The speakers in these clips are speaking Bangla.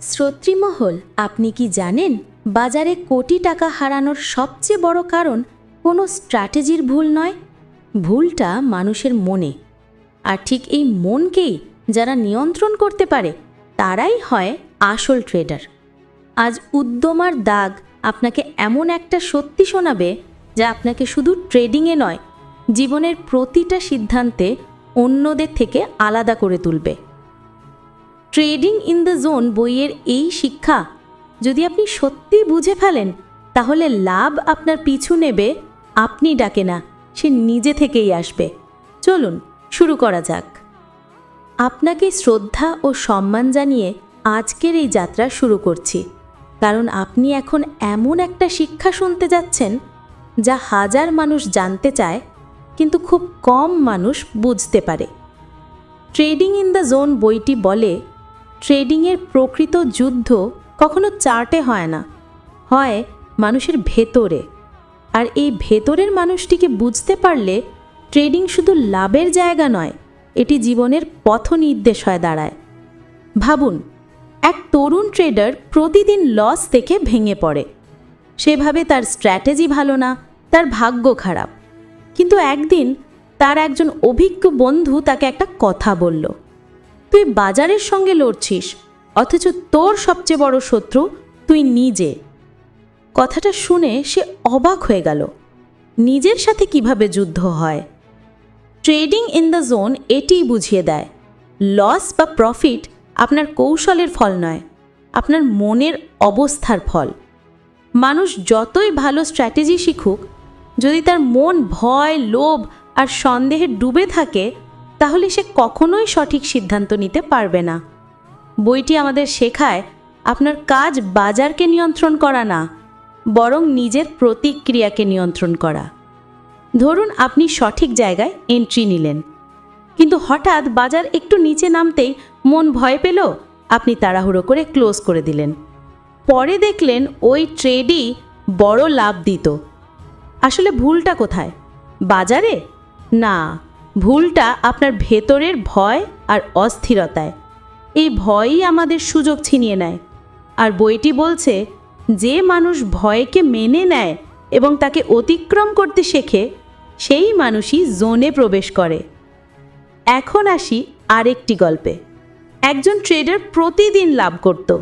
শ্রোতৃমহল, আপনি কি জানেন বাজারে কোটি টাকা হারানোর সবচেয়ে বড় কারণ কোনো স্ট্র্যাটেজির ভুল নয়? ভুলটা মানুষের মনে। আর ঠিক এই মনকেই যারা নিয়ন্ত্রণ করতে পারে, তারাই হয় আসল ট্রেডার আজ উদ্যমার দাগ আপনাকে এমন একটা সত্যি শোনাবে যা আপনাকে শুধু ট্রেডিংয়ে নয়, জীবনের প্রতিটা সিদ্ধান্তে অন্যদের থেকে আলাদা করে তুলবে। ট্রেডিং ইন দ্য জোন বইয়ের এই শিক্ষা যদি আপনি সত্যি বুঝে ফেলেন, তাহলে লাভ আপনার পিছু নেবে, আপনি ডাকে না, সে নিজে থেকেই আসবে। চলুন, শুরু করা যাক। আপনাকে শ্রদ্ধা ও সম্মান জানিয়ে আজকের এই যাত্রা শুরু করছি। কারণ আপনি এখন এমন একটা শিক্ষা শুনতে যাচ্ছেন, যা হাজার মানুষ জানতে চায়, কিন্তু খুব কম মানুষ বুঝতে পারে। ট্রেডিং ইন দ্য জোন বইটি বলে ট্রেডিংয়ের প্রকৃত যুদ্ধ কখনো চার্টে হয় না, হয় মানুষের ভেতরে। আর এই ভেতরের মানুষটিকে বুঝতে পারলে ট্রেডিং শুধু লাভের জায়গা নয়, এটি জীবনের পথ নির্দেশ হয়ে দাঁড়ায়। ভাবুন, এক তরুণ ট্রেডার প্রতিদিন লস দেখে ভেঙে পড়ে। সেভাবে তার স্ট্র্যাটেজি ভালো না, তার ভাগ্য খারাপ। কিন্তু একদিন তার একজন অভিজ্ঞ বন্ধু তাকে একটা কথা বলল। তুই বাজারের সঙ্গে লড়ছিস, অথচ তোর সবচেয়ে বড় শত্রু তুই নিজে। কথাটা শুনে সে অবাক হয়ে গেল। নিজের সাথে কীভাবে যুদ্ধ হয়? ট্রেডিং ইন দ্য জোন এটিই বুঝিয়ে দেয়, লস বা প্রফিট আপনার কৌশলের ফল নয়, আপনার মনের অবস্থার ফল। মানুষ যতই ভালো স্ট্র্যাটেজি শিখুক, যদি তার মন ভয়, লোভ আর সন্দেহে ডুবে থাকে তাহলে সে কখনোই সঠিক সিদ্ধান্ত নিতে পারবে না। বইটি আমাদের শেখায়, আপনার কাজ বাজারকে নিয়ন্ত্রণ করা না, বরং নিজের প্রতিক্রিয়াকে নিয়ন্ত্রণ করা। ধরুন আপনি সঠিক জায়গায় এন্ট্রি নিলেন, কিন্তু হঠাৎ বাজার একটু নিচে নামতেই মন ভয় পেল, আপনি তাড়াহুড়ো করে ক্লোজ করে দিলেন। পরে দেখলেন ওই ট্রেডই বড় লাভ দিত। আসলে ভুলটা কোথায়? বাজারে? না ভুলটা আপনার ভেতরের ভয় আর অস্থিরতায়। এই ভয়ই আমাদের সুযোগ ছিনিয়ে নেয়। আর বইটি বলছে, যে মানুষ ভয়কে মেনে নেয় এবং তাকে অতিক্রম করতে শেখে, সেই মানুষই জোনে প্রবেশ করে। এখন আসি আরেকটি গল্পে। একজন ট্রেডার প্রতিদিন লাভ করত,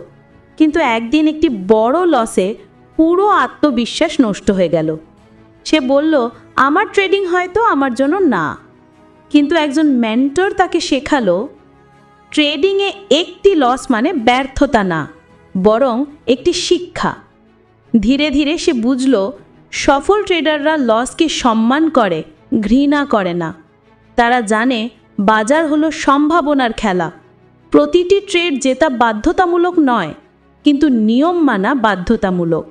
কিন্তু একদিন একটি বড় লসে পুরো আত্মবিশ্বাস নষ্ট হয়ে গেল। সে বলল, আমার ট্রেডিং হয়তো আমার জন্য না। কিন্তু একজন মেন্টর তাকে শেখালো ট্রেডিংয়ে একটি লস মানে ব্যর্থতা না, বরং একটি শিক্ষা। ধীরে ধীরে সে বুঝল, সফল ট্রেডাররা লসকে সম্মান করে, ঘৃণা করে না। তারা জানে বাজার হলো সম্ভাবনার খেলা। প্রতিটি ট্রেড জেতা বাধ্যতামূলক নয়, কিন্তু নিয়ম মানা বাধ্যতামূলক।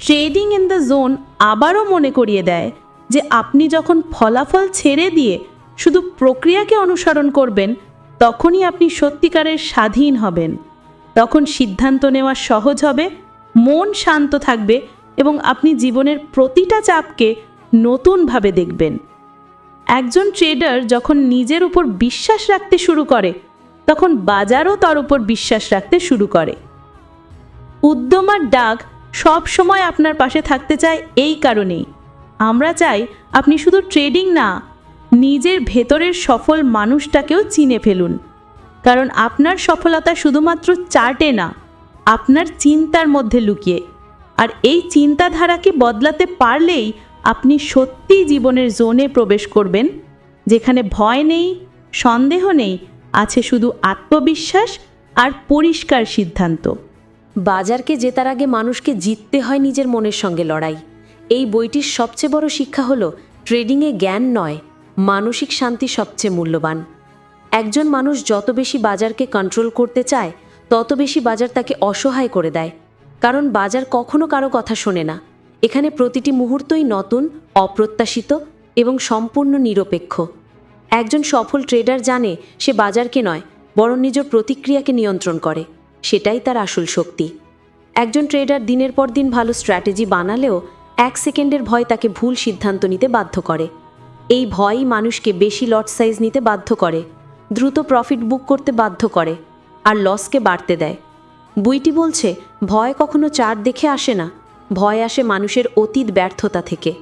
ট্রেডিং ইন দ্য জোন আবারও মনে করিয়ে দেয় যে আপনি যখন ফলাফল ছেড়ে দিয়ে শুধু প্রক্রিয়াকে অনুসরণ করবেন, তখনই আপনি সত্যিকারের স্বাধীন হবেন। তখন সিদ্ধান্ত নেওয়া সহজ হবে, মন শান্ত থাকবে এবং আপনি জীবনের প্রতিটা চাপকে নতুনভাবে দেখবেন। একজন ট্রেডার যখন নিজের উপর বিশ্বাস রাখতে শুরু করে, তখন বাজারও তার উপর বিশ্বাস রাখতে শুরু করে। উদ্যমার ডাক সব সময় আপনার পাশে থাকতে চায় এই কারণেই। আমরা চাই আপনি শুধু ট্রেডিং না, নিজের ভেতরের সফল মানুষটাকেও চিনে ফেলুন। কারণ আপনার সফলতা শুধুমাত্র চার্টে না, আপনার চিন্তার মধ্যে লুকিয়ে। আর এই চিন্তাধারাকে বদলাতে পারলেই আপনি সত্যিই জীবনের জোনে প্রবেশ করবেন, যেখানে ভয় নেই, সন্দেহ নেই, আছে শুধু আত্মবিশ্বাস আর পরিষ্কার সিদ্ধান্ত। বাজারকে জেতার আগে মানুষকে জিততে হয় নিজের মনের সঙ্গে লড়াই। এই বইটির সবচেয়ে বড় শিক্ষা হলো ট্রেডিংয়ে জ্ঞান নয়, মানসিক শান্তি সবচেয়ে মূল্যবান। একজন মানুষ যত বেশি বাজারকে কন্ট্রোল করতে চায়, তত বেশি বাজার তাকে অসহায় করে দেয়। কারণ বাজার কখনো কারও কথা শোনে না। এখানে প্রতিটি মুহূর্তই নতুন, অপ্রত্যাশিত এবং সম্পূর্ণ নিরপেক্ষ। একজন সফল ট্রেডার জানে সে বাজারকে নয়, বরং নিজের প্রতিক্রিয়াকে নিয়ন্ত্রণ করে। সেটাই তার আসল শক্তি। একজন ট্রেডার দিনের পর দিন ভালো স্ট্র্যাটেজি বানালেও এক সেকেন্ডের ভয় তাকে ভুল সিদ্ধান্ত নিতে বাধ্য করে। এই ভয়ই মানুষকে বেশি লট সাইজ নিতে বাধ্য করে, দ্রুত প্রফিট বুক করতে বাধ্য করে, আর লসকে বাড়তে দেয়। বইটি বলছে, ভয় কখনো চার দেখে আসে না। ভয় আসে মানুষের অতীত ব্যর্থতা থেকে।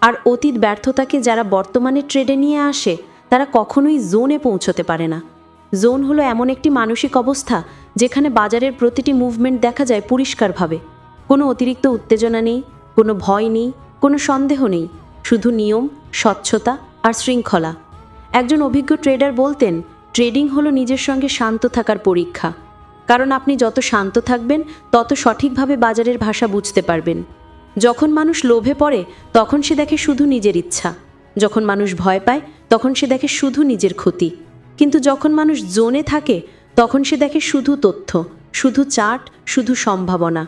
আর অতীত ব্যর্থতাকে যারা বর্তমানে ট্রেডে নিয়ে আসে, তারা কখনোই জোনে পৌঁছতে পারে না। জোন হলো এমন একটি মানসিক অবস্থা, যেখানে বাজারের প্রতিটি মুভমেন্ট দেখা যায় পরিষ্কারভাবে। কোনো অতিরিক্ত উত্তেজনা নেই কোনো ভয় নেই, কোনো সন্দেহ নেই, শুধু নিয়ম, স্বচ্ছতা আর শৃঙ্খলা। একজন অভিজ্ঞ ট্রেডার বলতেন, ট্রেডিং হলো নিজের সঙ্গে শান্ত থাকার পরীক্ষা। কারণ আপনি যত শান্ত থাকবেন, তত সঠিকভাবে বাজারের ভাষা বুঝতে পারবেন। যখন মানুষ লোভে পড়ে, তখন সে দেখে শুধু নিজের ইচ্ছা। যখন মানুষ ভয় পায়, তখন সে দেখে শুধু নিজের ক্ষতি। কিন্তু যখন মানুষ জোনে থাকে, তখন সে দেখে শুধু তথ্য, শুধু চার্ট, শুধু সম্ভাবনা।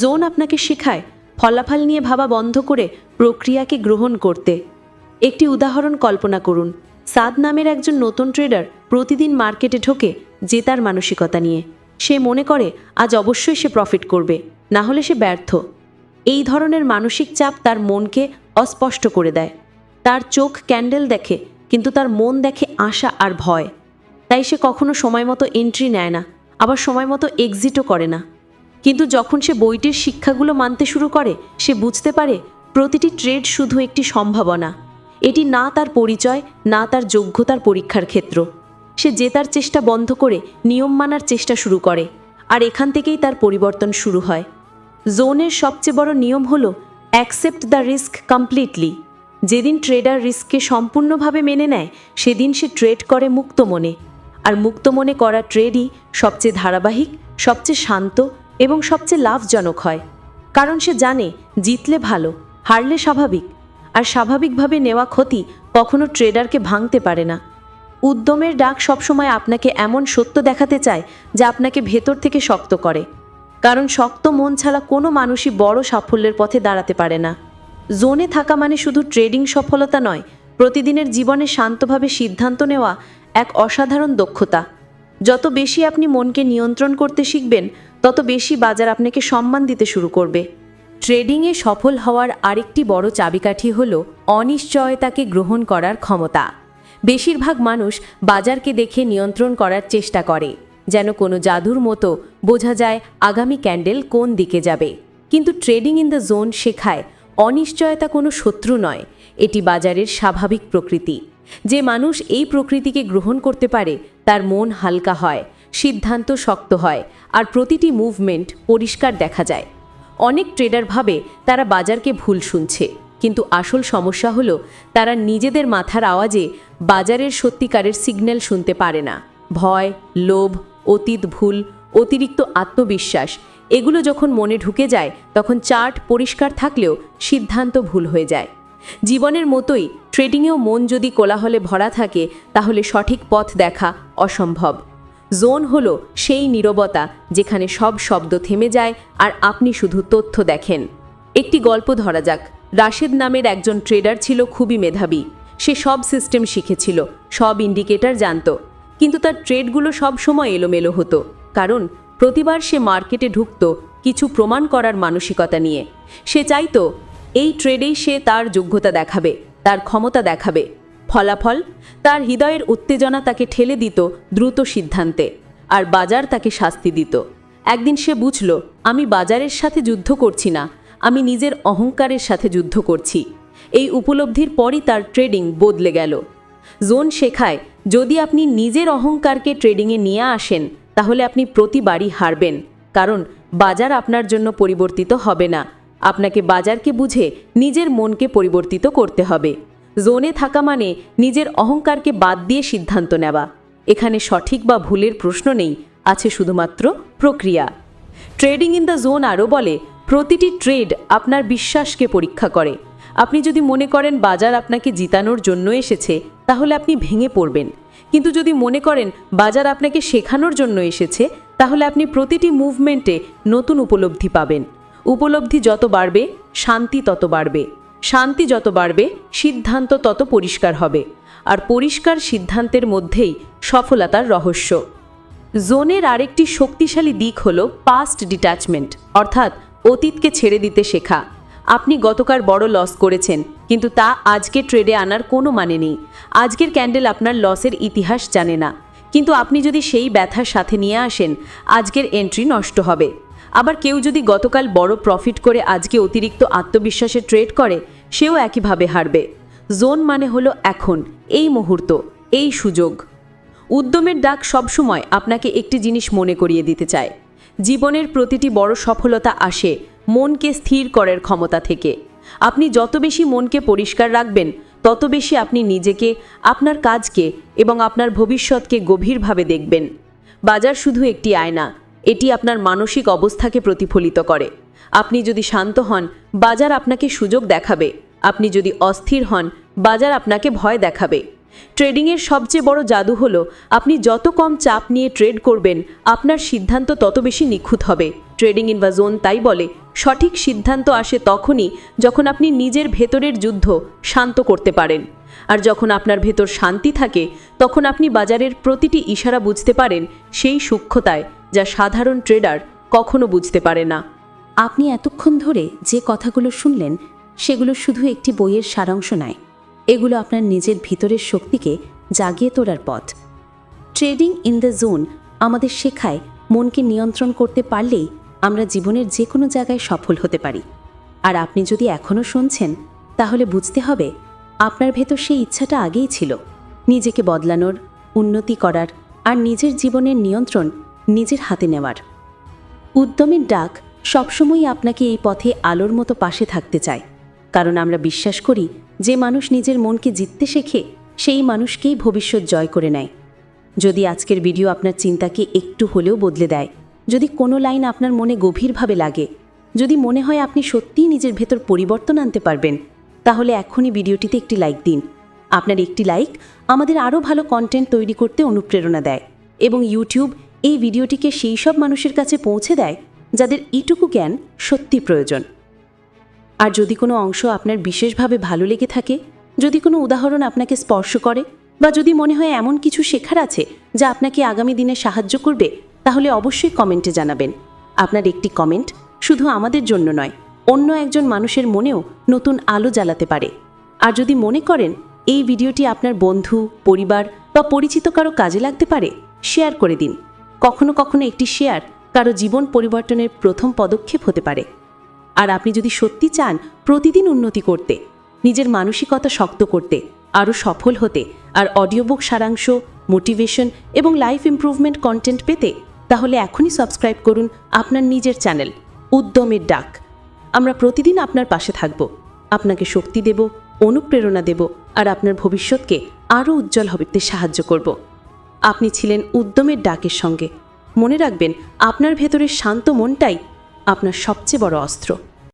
জোন আপনাকে শেখায় ফলাফল নিয়ে ভাবা বন্ধ করে প্রক্রিয়াকে গ্রহণ করতে। একটি উদাহরণ কল্পনা করুন। সাদ নামের একজন নতুন ট্রেডার প্রতিদিন মার্কেটে ঢোকে জেতার মানসিকতা নিয়ে। সে মনে করে, আজ অবশ্যই সে প্রফিট করবে, না হলে সে ব্যর্থ। এই ধরনের মানসিক চাপ তার মনকে অস্পষ্ট করে দেয়। তার চোখ ক্যান্ডেল দেখে, কিন্তু তার মন দেখে আশা আর ভয়। তাই সে কখনো সময় মতো এন্ট্রি নেয় না, আবার সময় মতো এক্সিটও করে না। কিন্তু যখন সে বইটির শিক্ষাগুলো মানতে শুরু করে, সে বুঝতে পারে প্রতিটি ট্রেড শুধু একটি সম্ভাবনা। এটি না তার পরিচয়, না তার যোগ্যতার পরীক্ষার ক্ষেত্র। সে জেতার চেষ্টা বন্ধ করে নিয়ম মানার চেষ্টা শুরু করে, আর এখান থেকেই তার পরিবর্তন শুরু হয়। জোনের সবচেয়ে বড় নিয়ম হল অ্যাকসেপ্ট দ্য রিস্ক কমপ্লিটলি যেদিন ট্রেডার রিস্ককে সম্পূর্ণভাবে মেনে নেয়, সেদিন সে ট্রেড করে মুক্ত মনে। আর মুক্ত মনে করা ট্রেডই সবচেয়ে ধারাবাহিক, সবচেয়ে শান্ত এবং সবচেয়ে লাভজনক হয়, কারণ সে জানে জিতলে ভালো, হারলে স্বাভাবিক, আর স্বাভাবিকভাবে নেওয়া ক্ষতি কখনো ট্রেডারকে ভাঙতে পারে না। উদ্যমের ডাক সবসময় আপনাকে এমন সত্য দেখাতে চায় যা আপনাকে ভেতর থেকে শক্ত করে, কারণ শক্ত মন ছাড়া কোনো মানুষই বড় সাফল্যের পথে দাঁড়াতে পারে না। জোনে থাকা মানে শুধু ট্রেডিং সফলতা নয়, প্রতিদিনের জীবনে শান্তভাবে সিদ্ধান্ত নেওয়া এক অসাধারণ দক্ষতা। যত বেশি আপনি মনকে নিয়ন্ত্রণ করতে শিখবেন তত বেশি বাজার আপনাকে সম্মান দিতে শুরু করবে। ট্রেডিংয়ে সফল হওয়ার আরেকটি বড় চাবিকাঠি হল অনিশ্চয়তাকে গ্রহণ করার ক্ষমতা। বেশিরভাগ মানুষ বাজারকে দেখে নিয়ন্ত্রণ করার চেষ্টা করে, যেন কোনো জাদুর মতো বোঝা যায় আগামী ক্যান্ডেল কোন দিকে যাবে। কিন্তু ট্রেডিং ইন দ্য জোন শেখায় অনিশ্চয়তা কোনো শত্রু নয়, এটি বাজারের স্বাভাবিক প্রকৃতি। যে মানুষ এই প্রকৃতিকে গ্রহণ করতে পারে, তার মন হালকা হয় সিদ্ধান্ত শক্ত হয় আর প্রতিটি মুভমেন্ট পরিষ্কার দেখা যায়। অনেক ট্রেডার ভাবে তারা বাজারকে ভুল শুনছে, কিন্তু আসল সমস্যা হলো তারা নিজেদের মাথার আওয়াজে বাজারের সত্যিকারের সিগন্যাল শুনতে পারে না। ভয়, লোভ, অতীত ভুল, অতিরিক্ত আত্মবিশ্বাস, এগুলো যখন মনে ঢুকে যায়, তখন চার্ট পরিষ্কার থাকলেও সিদ্ধান্ত ভুল হয়ে যায়। জীবনের মতোই ট্রেডিংয়েও মন যদি কোলাহলে ভরা থাকে, তাহলে সঠিক পথ দেখা অসম্ভব। জোন হলো সেই নীরবতা যেখানে সব শব্দ থেমে যায় আর আপনি শুধু তথ্য দেখেন। একটি গল্প ধরা যাক। রাশেদ নামের একজন ট্রেডার ছিল খুবই মেধাবী। সে সব সিস্টেম শিখেছিল, সব ইন্ডিকেটার জানত। কিন্তু তার ট্রেডগুলো সব সময় এলোমেলো হতো, কারণ প্রতিবার সে মার্কেটে ঢুকত কিছু প্রমাণ করার মানসিকতা নিয়ে। সে চাইতো, এই ট্রেডেই সে তার যোগ্যতা দেখাবে, তার ক্ষমতা দেখাবে। ফলাফল, তার হৃদয়ের উত্তেজনা তাকে ঠেলে দিত দ্রুত সিদ্ধান্তে, আর বাজার তাকে শাস্তি দিত। একদিন সে বুঝল, আমি বাজারের সাথে যুদ্ধ করছি না, আমি নিজের অহংকারের সাথে যুদ্ধ করছি। এই উপলব্ধির পরই তার ট্রেডিং বদলে গেল। জোন শেখায়, যদি আপনি নিজের অহংকারকে ট্রেডিংয়ে নিয়ে আসেন, তাহলে আপনি প্রতিবারই হারবেন, কারণ বাজার আপনার জন্য পরিবর্তিত হবে না। আপনাকে বাজারকে বুঝে নিজের মনকে পরিবর্তিত করতে হবে। জোনে থাকা মানে নিজের অহংকারকে বাদ দিয়ে সিদ্ধান্ত নেওয়া। এখানে সঠিক বা ভুলের প্রশ্ন নেই, আছে শুধুমাত্র প্রক্রিয়া। ট্রেডিং ইন দ্য জোন আরও বলে, প্রতিটি ট্রেড আপনার বিশ্বাসকে পরীক্ষা করে। আপনি যদি মনে করেন বাজার আপনাকে জিতানোর জন্য এসেছে, তাহলে আপনি ভেঙে পড়বেন। কিন্তু যদি মনে করেন বাজার আপনাকে শেখানোর জন্য এসেছে, তাহলে আপনি প্রতিটি মুভমেন্টে নতুন উপলব্ধি পাবেন। উপলব্ধি যত বাড়বে, শান্তি তত বাড়বে। শান্তি যত বাড়বে, সিদ্ধান্ত তত পরিষ্কার হবে। আর পরিষ্কার সিদ্ধান্তের মধ্যেই সফলতার রহস্য। জোনের আরেকটি শক্তিশালী দিক হল পাস্ট ডিট্যাচমেন্ট অর্থাৎ অতীতকে ছেড়ে দিতে শেখা। আপনি গতকাল বড় লস করেছেন, কিন্তু তা আজকে ট্রেডে আনার কোনো মানে নেই। আজকের ক্যান্ডেল আপনার লসের ইতিহাস জানে না। কিন্তু আপনি যদি সেই ব্যথার সাথে নিয়ে আসেন, আজকের এন্ট্রি নষ্ট হবে। আবার কেউ যদি গতকাল বড় প্রফিট করে আজকে অতিরিক্ত আত্মবিশ্বাসে ট্রেড করে, সেও একইভাবে হারবে। জোন মানে হলো এখন, এই মুহূর্ত, এই সুযোগ। উদ্যমের ডাক সবসময় আপনাকে একটি জিনিস মনে করিয়ে দিতে চায়। জীবনের প্রতিটি বড় সফলতা আসে মনকে স্থির করার ক্ষমতা থেকে। আপনি যত বেশি মনকে পরিষ্কার রাখবেন, তত বেশি আপনি নিজেকে, আপনার কাজকে এবং আপনার ভবিষ্যৎকে গভীরভাবে দেখবেন। বাজার শুধু একটি আয়না এটি আপনার মানসিক অবস্থাকে প্রতিফলিত করে। আপনি যদি শান্ত হন, বাজার আপনাকে সুযোগ দেখাবে। আপনি যদি অস্থির হন, বাজার আপনাকে ভয় দেখাবে। ট্রেডিংয়ের সবচেয়ে বড় জাদু হলো, আপনি যত কম চাপ নিয়ে ট্রেড করবেন, আপনার সিদ্ধান্ত তত বেশি নিখুঁত হবে। ট্রেডিং ইন বা জোন তাই বলে, সঠিক সিদ্ধান্ত আসে তখনই যখন আপনি নিজের ভেতরের যুদ্ধ শান্ত করতে পারেন। আর যখন আপনার ভেতর শান্তি থাকে, তখন আপনি বাজারের প্রতিটি ইশারা বুঝতে পারেন সেই সূক্ষ্মতায় যা সাধারণ ট্রেডার কখনো বুঝতে পারে না। আপনি এতক্ষণ ধরে যে কথাগুলো শুনলেন, সেগুলো শুধু একটি বইয়ের সারাংশ নয়। এগুলো আপনার নিজের ভিতরের শক্তিকে জাগিয়ে তোলার পথ। ট্রেডিং ইন দ্য জোন আমাদের শেখায় মনকে নিয়ন্ত্রণ করতে পারলেই আমরা জীবনের যে কোনো জায়গায় সফল হতে পারি। আর আপনি যদি এখনও শুনছেন, তাহলে বুঝতে হবে আপনার ভেতর সেই ইচ্ছাটা আগেই ছিল। নিজেকে বদলানোর, উন্নতি করার আর নিজের জীবনের নিয়ন্ত্রণ নিজের হাতে নেওয়ার। উদ্যমের ডাক সবসময়ই আপনাকে এই পথে আলোর মতো পাশে থাকতে চায়। কারণ আমরা বিশ্বাস করি, যে মানুষ নিজের মনকে জিততে শেখে, সেই মানুষকেই ভবিষ্যৎ জয় করে নেয়। যদি আজকের ভিডিও আপনার চিন্তাকে একটু হলেও বদলে দেয়, যদি কোনো লাইন আপনার মনে গভীরভাবে লাগে, যদি মনে হয় আপনি সত্যিই নিজের ভেতর পরিবর্তন আনতে পারবেন, তাহলে এখনই ভিডিওটিতে একটি লাইক দিন। আপনার একটি লাইক আমাদের আরও ভালো কন্টেন্ট তৈরি করতে অনুপ্রেরণা দেয় এবং ইউটিউব এই ভিডিওটিকে সেই সব মানুষের কাছে পৌঁছে দেয় যাদের এইটুকু জ্ঞান সত্যি প্রয়োজন। আর যদি কোনো অংশ আপনার বিশেষভাবে ভালো লেগে থাকে, যদি কোনো উদাহরণ আপনাকে স্পর্শ করে, বা যদি মনে হয় এমন কিছু শেখার আছে যা আপনাকে আগামী দিনে সাহায্য করবে, তাহলে অবশ্যই কমেন্টে জানাবেন। আপনার একটি কমেন্ট শুধু আমাদের জন্য নয়, অন্য একজন মানুষের মনেও নতুন আলো জ্বালাতে পারে। আর যদি মনে করেন এই ভিডিওটি আপনার বন্ধু, পরিবার বা পরিচিত কারও কাজে লাগতে পারে, শেয়ার করে দিন। কখনো কখনো একটি শেয়ার কারও জীবন পরিবর্তনের প্রথম পদক্ষেপ হতে পারে। আর আপনি যদি সত্যি চান প্রতিদিন উন্নতি করতে, নিজের মানসিকতা শক্ত করতে, আরও সফল হতে, আর অডিও বুক সারাংশ, মোটিভেশন এবং লাইফ ইমপ্রুভমেন্ট কন্টেন্ট পেতে, তাহলে এখনই সাবস্ক্রাইব করুন আপনার নিজের চ্যানেল, উদ্যমের ডাক। আমরা প্রতিদিন আপনার পাশে থাকব, আপনাকে শক্তি দেব, অনুপ্রেরণা দেব, আর আপনার ভবিষ্যৎকে আরও উজ্জ্বল হতে সাহায্য করব। আপনি ছিলেন উদ্যমের ডাকের সঙ্গে। মনে রাখবেন, আপনার ভেতরের শান্ত মনটাই আপনার সবচেয়ে বড় অস্ত্র।